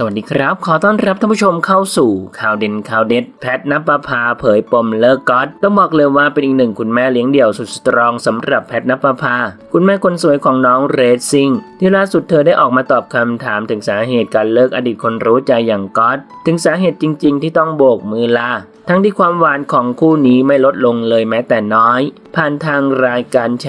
สวัสดีครับ ขอต้อนรับท่านผู้ชมเข้าสู่ข่าวเด่นข่าวเด็ด แพทนับปภาเผยปมเลิกก๊อตต้องบอกเลยว่าเป็นอีกหนึ่งคุณแม่เลี้ยงเดี่ยวสุดสตรองสำหรับแพทนับปภาคุณแม่คนสวยของน้องเรซซิงที่ล่าสุดเธอได้ออกมาตอบคำถามถึงสาเหตุการเลิกอดีตคนรู้ใจอย่างก๊อตถึงสาเหตุจริง ๆ ที่ต้องโบกมือลาทั้งที่ความหวานของคู่นี้ไม่ลดลงเลยแม้แต่น้อย ผ่านทางรายการแฉ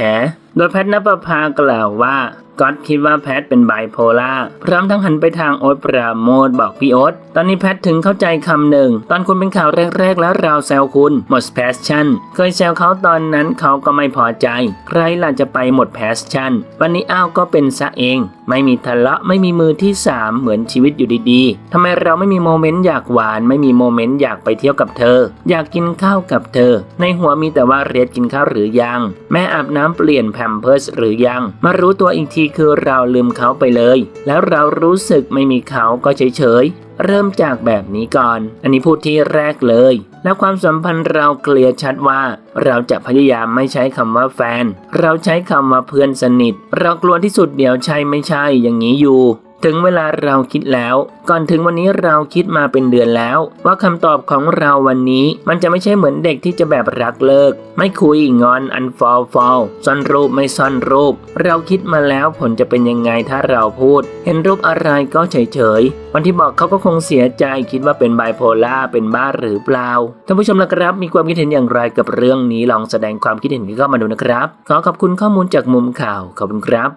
โดยแพทนับปภากล่าวว่า ก๊อตคิดว่าแพทเป็นไบโพล่าพร้อมทั้งหันไปทางโอ๊ตปราโมทบอกพี่โอ๊ตตอนนี้แพทถึงเข้าใจคำหนึ่ง ตอนคุณเป็นข่าวแรก ๆ แล้วเราแซวคุณหมดแพชชั่น เคยแซวเขาตอนนั้นเขาก็ไม่พอใจ ใครล่ะจะไปหมดแพชชั่น วันนี้อ้าวก็เป็นซะเอง ไม่มีทะเลาะไม่มีมือที่สามเหมือนชีวิตอยู่ดีๆทำไมเราไม่มีโมเมนต์อยากหวาน ไม่มีโมเมนต์อยากไปเที่ยวกับเธอ อยากกินข้าวกับเธอ ในหัวมีแต่ว่าเรียดกินข้าวหรือยัง แม่อาบน้ำเปลี่ยนแพมเพิร์สหรือยัง มารู้ตัวอีกทีคือเราลืมเขาไปเลย แล้วเรารู้สึกไม่มีเขาก็เฉยๆ เริ่มจากแบบนี้ก่อน อันนี้พูดที่แรกเลย แล้วความสัมพันธ์เราเคลียร์ชัดว่า เราจะพยายามไม่ใช้คำว่าแฟน เราใช้คำว่าเพื่อนสนิท เรากลัวที่สุดเดี๋ยวใช่ไม่ใช่อย่างนี้อยู่ ถึงเวลาเราคิดแล้ว ก่อนถึงวันนี้เราคิดมาเป็นเดือนแล้ว ว่าคำตอบของเราวันนี้ มันจะไม่ใช่เหมือนเด็กที่จะแบบรักเลิก ไม่คุยงอนอันฟอลฟอลซ่อนรูปไม่ซ่อนรูป เราคิดมาแล้วผลจะเป็นยังไงถ้าเราพูด เห็นรูปอะไรก็เฉยเฉยๆวันที่บอกเขาก็คงเสียใจคิดว่าเป็นไบโพล่าเป็นบ้าหรือเปล่าท่านผู้ชมนะครับ มีความคิดเห็นอย่างไรกับเรื่องนี้ลองแสดงความคิดเห็นกันเข้ามาดูนะครับ ขอขอบคุณข้อมูลจากมุมข่าวขอบคุณครับ